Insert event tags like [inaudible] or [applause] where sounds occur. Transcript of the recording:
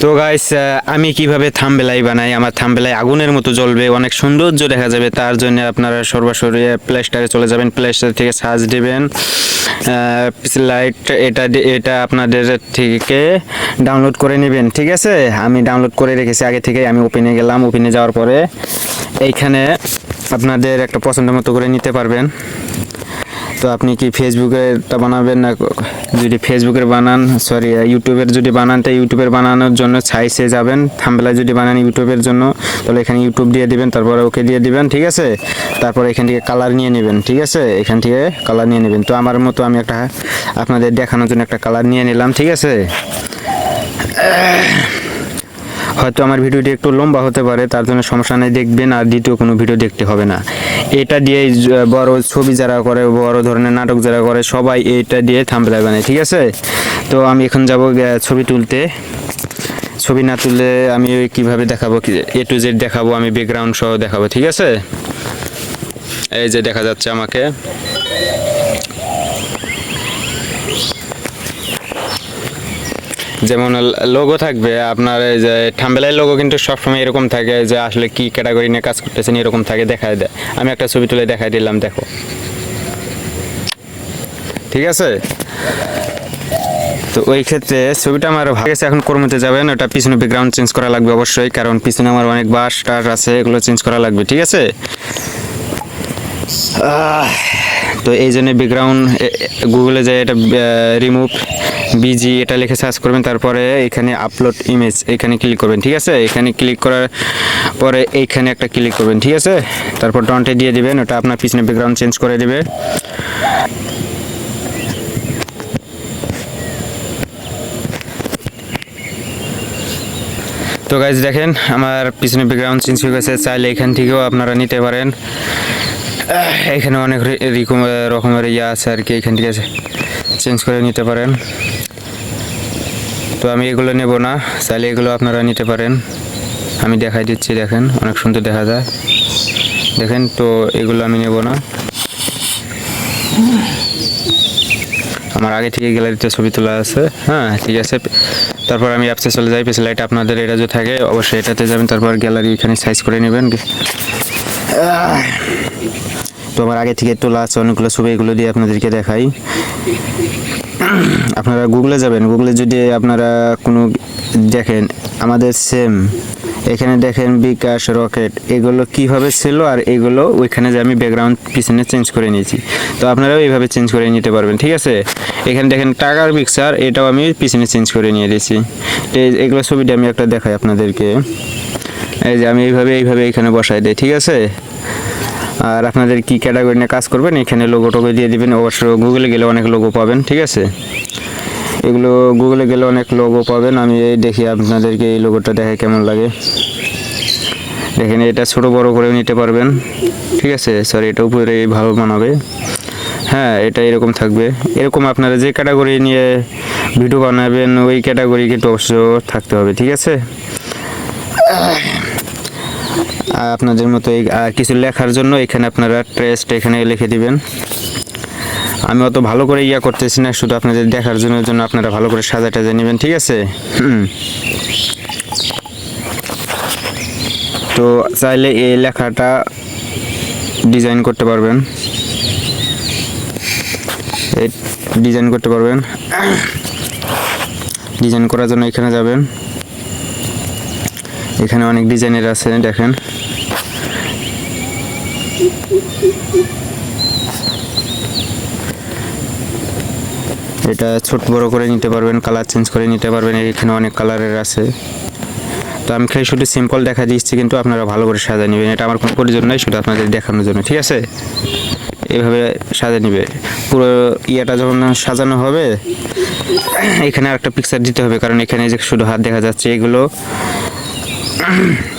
তো গাইস আমি কীভাবে থামবেলাই বানাই? আমার থামবেলাই আগুনের মতো জ্বলবে, অনেক সৌন্দর্য দেখা যাবে, তার জন্য আপনারা সর্বসরি প্লে স্টোরে চলে যাবেন প্লে স্টোর থেকে সার্চ দেবেন। লাইট এটা এটা আপনাদের থেকে ডাউনলোড করে নেবেন, ঠিক আছে? আমি ডাউনলোড করে রেখেছি, আগে থেকে আমি ওপেনে গেলাম ওপেনে যাওয়ার পরে এইখানে আপনাদের একটা পছন্দ মতো করে নিতে পারবেন। তো আপনি কি ফেসবুকেরটা বানাবেন না যদি ফেসবুকের বানান সরি ইউটিউবের যদি বানান, তো ইউটিউবের বানানোর জন্য সাইসে যাবেন, থাম্বেলা যদি বানান ইউটিউবের জন্য, তাহলে এখানে ইউটিউব দিয়ে দিবেন, তারপরে ওকে দিয়ে দিবেন, ঠিক আছে? তারপরে এখান থেকে কালার নিয়ে নেবেন, ঠিক আছে? এখান থেকে কালার নিয়ে নেবেন। তো আমার মতো আমি একটা আপনাদের দেখানোর জন্য একটা কালার নিয়ে নিলাম, ঠিক আছে? হয়তো আমার ভিডিওটি একটু লম্বা হতে পারে, তার জন্য সমস্যা নেই, দেখবেন আর দ্বিতীয় কোনো ভিডিও দেখতে হবে না। এটা দিয়ে বড় ছবি যারা করে, বড় ধরনের নাটক যারা করে, সবাই এটা দিয়ে থাম্বনেল বানায়, ঠিক আছে? তো আমি এখন যাব ছবি তুলতে। ছবি না তুললে আমি কীভাবে দেখাবো এ টু জেড দেখাবো, আমি ব্যাকগ্রাউন্ড সহ দেখাবো, ঠিক আছে? এই যে দেখা যাচ্ছে আমাকে। যেমন লোগো থাকবে, আপনার এই যে থাম্বেলের লোগো কিন্তু সবসময় এরকম থাকে যে আসলে কি ক্যাটাগরি নিয়ে কাজ করতেছেন এরকম থাকে, দেখায় দেয় আমি একটা ছবি তুলে দেখাই দিলাম, দেখো। ঠিক আছে? তো ওই ক্ষেত্রে ছবিটা আমার ভালো গেছে এখন কর্মতে যাবেন, ওটা পিছনে ব্যাকগ্রাউন্ড চেঞ্জ করা লাগবে অবশ্যই, কারণ পিছনে আমার অনেক বাস টাস আছে, এগুলো চেঞ্জ করা লাগবে, ঠিক আছে? তো এই জন্য ব্যাকগ্রাউন্ড গুগলে যায় এটা রিমুভ বিজি এটা লিখে সার্চ করবেন, তারপরে এখানে আপলোড ইমেজ এখানে ক্লিক করবেন, ঠিক আছে? এখানে ক্লিক করার পরে এইখানে একটা ক্লিক করবেন, ঠিক আছে? তারপর ডন্টে দিয়ে দিবেন, ওটা আপনার পিছনে ব্যাকগ্রাউন্ড চেঞ্জ করে দিবে। তো গাইজ দেখেন, আমার পিছনে ব্যাকগ্রাউন্ড চেঞ্জ হয়ে গেছে, চাইলে এখান থেকেও আপনারা নিতে পারেন। এখানে অনেক রকমের ইয়ে আছে আর কি, এখান থেকে চেঞ্জ করে নিতে পারেন। তো আমি এগুলো নেব না। চাইলে এগুলো আপনারা নিতে পারেন। আমি দেখাই দিচ্ছি, দেখেন, অনেক সুন্দর দেখা যায়। দেখেন, তো এগুলো আমি নেব না। আমার আগে থেকে গ্যালারিতে ছবি তোলা আছে। হ্যাঁ ঠিক আছে। তারপর আমি অ্যাপসে চলে যাই, পেছনে লাইট আপনাদের এটা যে থাকে, অবশ্যই এটাতে যাবেন। তারপর গ্যালারি এখানে সাইজ করে নেবেন। তো আমার আগে থেকে তোলা আছে অনেকগুলো ছবি এগুলো দিয়ে আপনাদেরকে দেখাই। [clears throat] আপনারা গুগলে যাবেন। গুগলে যদি আপনারা কোনো দেখেন, আমাদের সেম এখানে দেখেন বিকাশ, রকেট, এগুলো কীভাবে ছিল আর এগুলো ওইখানে যে আমি ব্যাকগ্রাউন্ড পিছনে চেঞ্জ করে নিয়েছি। তো আপনারাও এইভাবে চেঞ্জ করে নিতে পারবেন, ঠিক আছে? এখানে দেখেন টাকার পিকচার এটাও আমি পিছনে চেঞ্জ করে নিয়ে দিয়েছি। এগুলো ছবিটা আমি একটা দেখাই আপনাদেরকে। এই যে আমি এইভাবে এইভাবে এখানে বসাই দিই, ঠিক আছে? আর আপনাদের কি ক্যাটাগরি নিয়ে কাজ করবেন, এখানে লোগো টোগো দিয়ে দিবেন অবশ্য গুগলে গেলে অনেক লোগো পাবেন, ঠিক আছে? এগুলো গুগলে গেলে অনেক লোগো পাবেন, আমি এই দেখি আপনাদেরকে এই লোগোটা দেখে কেমন লাগে। দেখেন, এটা ছোট বড় করে নিতে পারবেন, ঠিক আছে? সরি এটা উপরে ভালো বানাবে হ্যাঁ এটা এরকম থাকবে। এরকম আপনারা যে ক্যাটাগরি নিয়ে ভিডিও বানাবেন, ওই ক্যাটাগরি কিন্তু অবশ্য থাকতে হবে, ঠিক আছে? আপনাদের মতো এই আর কিছু লেখার জন্য এখানে আপনারা ট্রেস্ট এখানে লিখে দিবেন। আমি অত ভালো করে ইয়া করতেছি না, শুধু আপনাদের দেখার জন্য জন্য আপনারা ভালো করে সাজা টাজা নেবেন, ঠিক আছে। তো চাইলে এই লেখাটা ডিজাইন করতে পারবেন। ডিজাইন করতে পারবেন। [coughs] ডিজাইন করার জন্য এখানে যাবেন। এখানে অনেক ডিজাইনের আছে, দেখেন। এটা ছোট বড় করে নিতে পারবেন, কালার চেঞ্জ করে নিতে পারবেন, এখানে অনেক কালারের আছে। তো আমি খালি শুধু সিম্পল দেখা দিচ্ছি কিন্তু আপনারা ভালো করে সাজা নেবেন। এটা আমার কোনো প্রয়োজন নাই, শুধু আপনাদের দেখানোর জন্য, ঠিক আছে? এভাবে সাজা নিবে। পুরো ইয়েটা যখন সাজানো হবে, এখানে আরেকটা পিকচার দিতে হবে, কারণ এখানে যে শুধু হাত দেখা যাচ্ছে, এগুলো [clears throat] Mm-hmm.